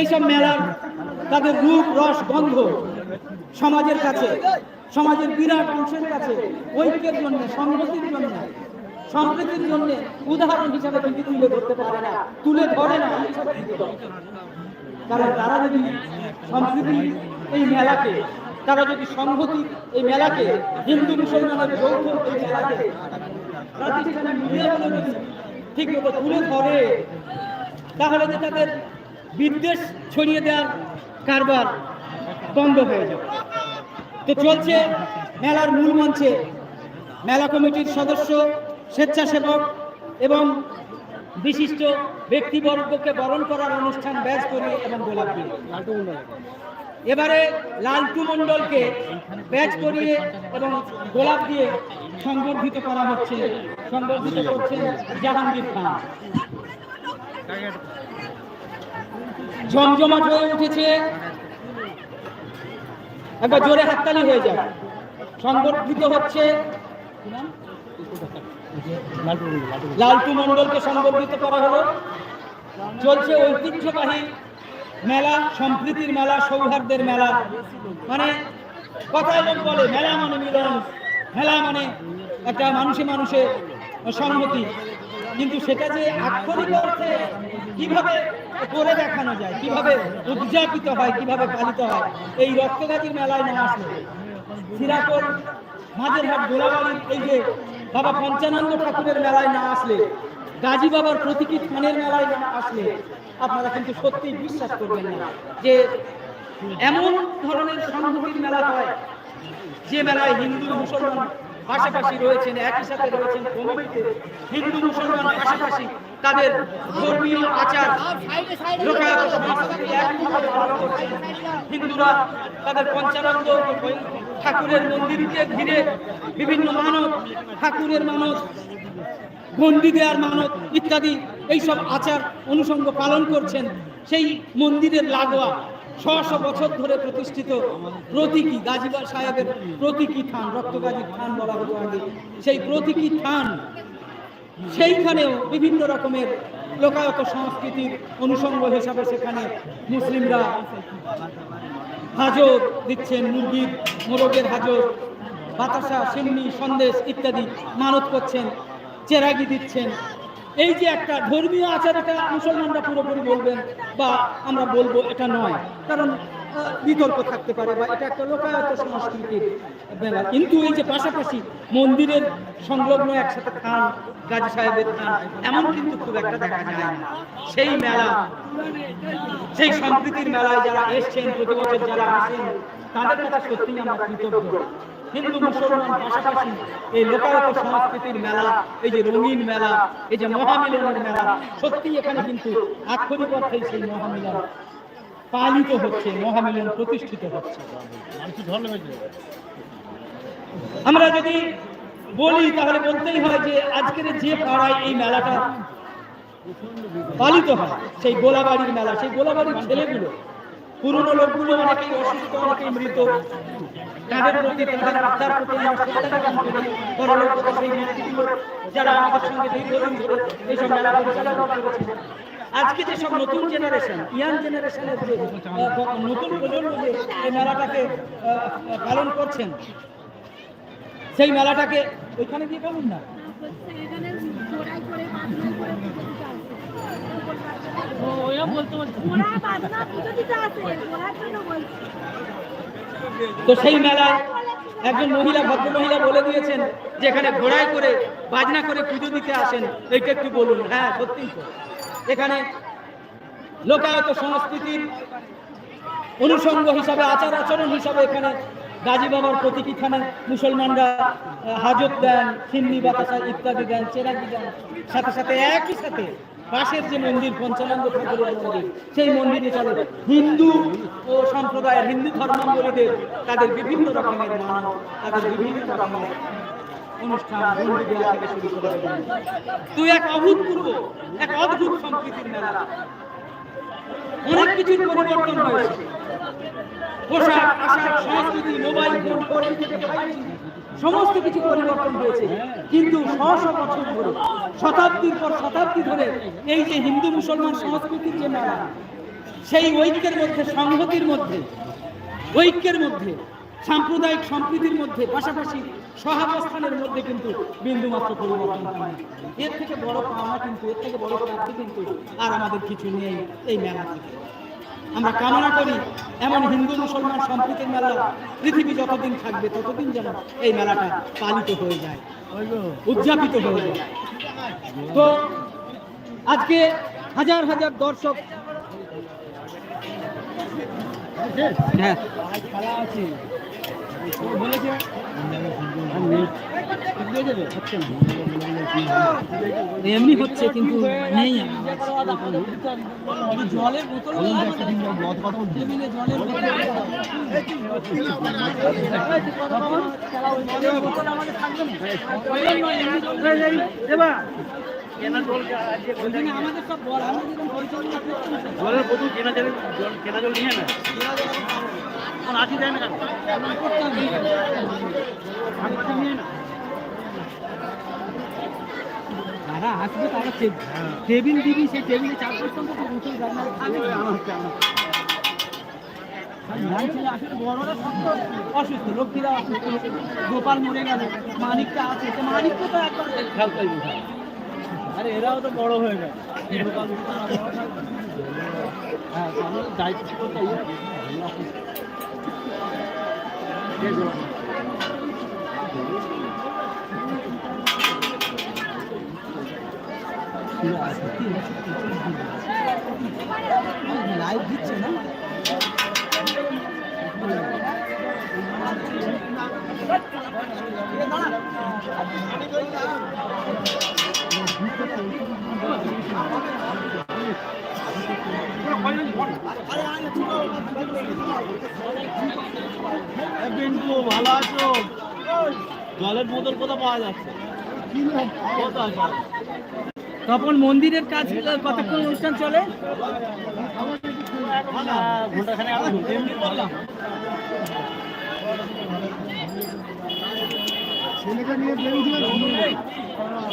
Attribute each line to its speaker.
Speaker 1: এইসব মেলার তাদের রূপ, রস, গন্ধ সমাজের কাছে, সমাজের বিরাট অংশের কাছে, ঐক্যের জন্য, সংহতির জন্য, সম্প্রীতির জন্য উদাহরণ হিসাবে কিন্তু তুলে ধরতে পারে না, তুলে ধরে না কারণ তারা যদি সম্প্রীতি এই মেলাকে, তারা যদি সংহতি এই মেলাকে, হিন্দু মুসলমানের যৌথ এই মেলাকে ঠিক মতো তুলে ধরে তাহলে যে তাদের বিদ্বেষ ছড়িয়ে দেওয়ার কারবার বন্ধ হয়ে যাবে। তো চলছে মেলার মূল মঞ্চে। মেলা কমিটির সদস্য, স্বেচ্ছাসেবক এবং বিশিষ্ট ব্যক্তিবর্গকে বরণ করার অনুষ্ঠান ব্যাজ করে এবং গোলাপ দিয়ে। এবারে লালটু মণ্ডলকে ব্যাচ করিয়ে এবং গোলাপ দিয়ে সংবর্ধিত করা হচ্ছে, সংবর্ধিত করছেন জাহাঙ্গীর খান। জমজমাট হয়ে উঠেছে। একবার জোরে হাততালি হয়ে যায় সংবর্ধিত হচ্ছে লালটু মণ্ডলকে সংবর্ধিত করা হলো। চলছে ঐতিহ্যবাহী মেলা, সম্প্রীতির মেলা, সৌহার্দ্যের মেলা। মানে কথায় লোক বলে, মেলা মানে মিলন, মেলা মানে একটা মানুষে মানুষে সংহতি। কিন্তু সেটা যে আক্ষরিক অর্থে কীভাবে করে দেখানো যায়, কীভাবে উদযাপিত হয়, কীভাবে পালিত হয়, এই রক্তগাজির মেলায় না আসলে। মাঝের হাট গোলাবাড়ির এই যে বাবা পঞ্চানন্দ ঠাকুরের মেলায় না আসলে, গাজী বাবার প্রতীকী থানের মেলায় না আসলে, আপনারা কিন্তু সত্যিই বিশ্বাস করবেন না যে এমন ধরনের সংহতির মেলা হয় যে মেলায় হিন্দু, মুসলমান পাশাপাশি রয়েছেন, একই সাথে রয়েছেন বোম্বেতে হিন্দু মুসলমান পাশাপাশি তাদের ধর্মীয় আচার। হিন্দুরা তাদের পঞ্চানন্দ ঠাকুরের মন্দিরকে ঘিরে বিভিন্ন মানব ঠাকুরের মানব গন্ডি দেওয়ার মানত ইত্যাদি, এইসব আচার অনুষঙ্গ পালন করছেন সেই মন্দিরের লাগোয়া ছশো বছর ধরে প্রতিষ্ঠিত প্রতীকী গাজীবাল সাহেবের প্রতীকী থান রক্তগাজীর থান বলা হতো আগে। সেই প্রতীকী থান, সেইখানেও বিভিন্ন রকমের লোকায়ত সংস্কৃতির অনুষঙ্গ হিসাবে সেখানে মুসলিমরা হাজর দিচ্ছেন, মুরগির, মোরগের হাজর বাতাসা, সিন্নি, সন্দেশ ইত্যাদি মানত করছেন, চেরাগি দিচ্ছেন। এই যে একটা ধর্মীয় আচার, এটা মুসলমানরা পুরোপুরি বলবেন বা আমরা বলব এটা নয়। কারণ বিতর্ক থাকতে পারে বা এটা একটা লোকায়ত সংস্কৃতির মেলা কিন্তু এই যে পাশাপাশি মন্দিরের সংলগ্ন একসাথে খান গাজী সাহেবের খান এমন কিন্তু খুব একটা দেখা যায় না। সেই মেলা, সেই সম্প্রীতির মেলায় যারা এসছেন, প্রতি বছর যারা আসেন, তাদের কাছে সত্যিই আমরা কৃতজ্ঞ। হিন্দু, মুসলমান পাশাপাশি এই লোকায়ত সংস্কৃতির মেলা, এই যে রঙিন মেলা, এই যে মহামিলনের মেলা সত্যি এখানে কিন্তু আক্ষরিক অর্থেই সেই মহামিলন পালিত হচ্ছে, মহামিলন প্রতিষ্ঠিত হচ্ছে। আমরা যদি বলি, তাহলে বলতেই হয় যে আজকের যে পাড়ায় এই মেলাটা পালিত হয়, সেই গোলাবাড়ির মেলা, সেই গোলাবাড়ির ছেলেগুলো পুরনো লোকগুলো অনেকেই অসুস্থ, অনেকেই মৃত। তাদের প্রতি, তাদের আত্মার প্রতি আমরা যারা আমাদের সঙ্গে দীর্ঘদিন ধরে এইসব মেলা পরিচালনা করেছে। আজকে নতুন জেনারেশন ইয়াং জেনারেশনের যে নতুন প্রজন্ম যে এই মেলাটাকে পালন করছেন, সেই মেলাটাকে ওইখানে গিয়ে বলুন না
Speaker 2: এখানে জোড়াই করে বাঁধনাই করে পুজো দিতে আসে।
Speaker 1: ওরা বলতে
Speaker 2: ওরা বাঁধনা পুজো দিতে আসে, ওরার জন্য বলছি।
Speaker 1: তো সেই মেলায় একজন মহিলা ভদ্র মহিলা বলে দিয়েছেন যে এখানে ঘোড়ায় করে, বাজনা করে পুজো দিতে আসেন। এইটা একটু বলুন। হ্যাঁ সত্যি এখানে লোকায়ত সংস্কৃতির অনুষঙ্গ হিসাবে, আচার আচরণ হিসাবে এখানে গাজী বাবার প্রতীকীখানে মুসলমানরা হাজত দেন, খিন্নি, বাতাসা ইত্যাদি দেন, চেরাগি দেন। সাথে সাথে একই সাথে পাশের যে মন্দির, পঞ্চানন্দ ঠাকুরের মন্দির, সেই মন্দিরে চলে হিন্দু ও সম্প্রদায়ের হিন্দু ধর্মাবলীদের তাদের বিভিন্ন রকমের মান তাদের বিভিন্ন রকমের অনুষ্ঠান তুই এক অভূতপূর্ব, এক অনেক কিছুর পরিবর্তন হয়েছে। পোশাক আশাক সংস্কৃতি মোবাইল ফোন ফোন থেকে 5G, সমস্ত কিছু পরিবর্তন হয়েছে। কিন্তু শ শ বছর ধরে শতাব্দীর পর শতাব্দী ধরে এই যে হিন্দু মুসলমান সংস্কৃতির যে মেলা সেই ঐক্যের মধ্যে সংহতির মধ্যে ঐক্যের মধ্যে সাম্প্রদায়িক সম্প্রীতির মধ্যে পাশাপাশি সহাবস্থানের মধ্যে কিন্তু বিন্দুমাত্র পরিবর্তন এর থেকে বড় পাওনা কিন্তু এর থেকে বড় প্রাপ্তি কিন্তু আর আমাদের কিছু নেই এই মেলা থেকে। আমরা কামনা করি এমন হিন্দু মুসলমান সম্প্রীতির মেলা পৃথিবী যতদিন থাকবে ততদিন যেন এই মেলাটা পালিত হয়ে যায়, উদযাপিত হয়ে যায়। তো আজকে হাজার হাজার দর্শক হ্যাঁ। এমনি হচ্ছে কিন্তু নেই জলের বোতল
Speaker 3: কেনা জল কেনা জল নিয়ে না
Speaker 1: যারা আসবে তারা টেবিল দিবি, সেই টেবিলে চার পাঁচটা তো বোতল রান্না খাবে ধান ছেলে আসলে বড়রা সব তো অসুস্থ লক্ষ্মীরা অসুস্থ। গোপাল মরে গেল মানিকটা আছে, তো মানিকটা তো
Speaker 3: আরে এরাও তো বড় হয়ে গেছে
Speaker 1: হ্যাঁ দায়িত্ব লাইভ দিচ্ছে না
Speaker 3: পিন্টু ভালো আছো? জলের বোতল পাওয়া যাচ্ছে?
Speaker 1: তখন মন্দিরের কাজ কতক্ষণ অনুষ্ঠান চলে?
Speaker 2: ছেলেকে নিয়ে